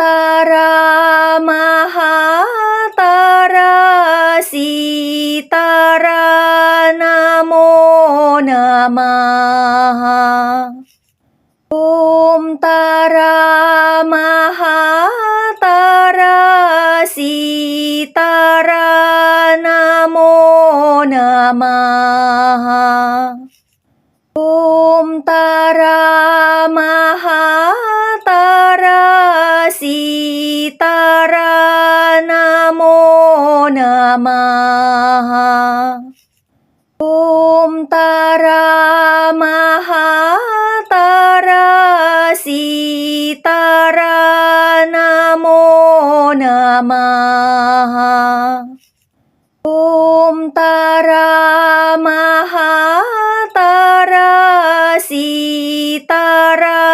ตารามหาตาราสีตารานะโมนามาโอมตารามหาตาราสีตารานะโมนามาโอมตา สีตารานาโมนามาโอมตารามหาตาราสีตารานาโมนามาโอมตารามหาตาราสีตารา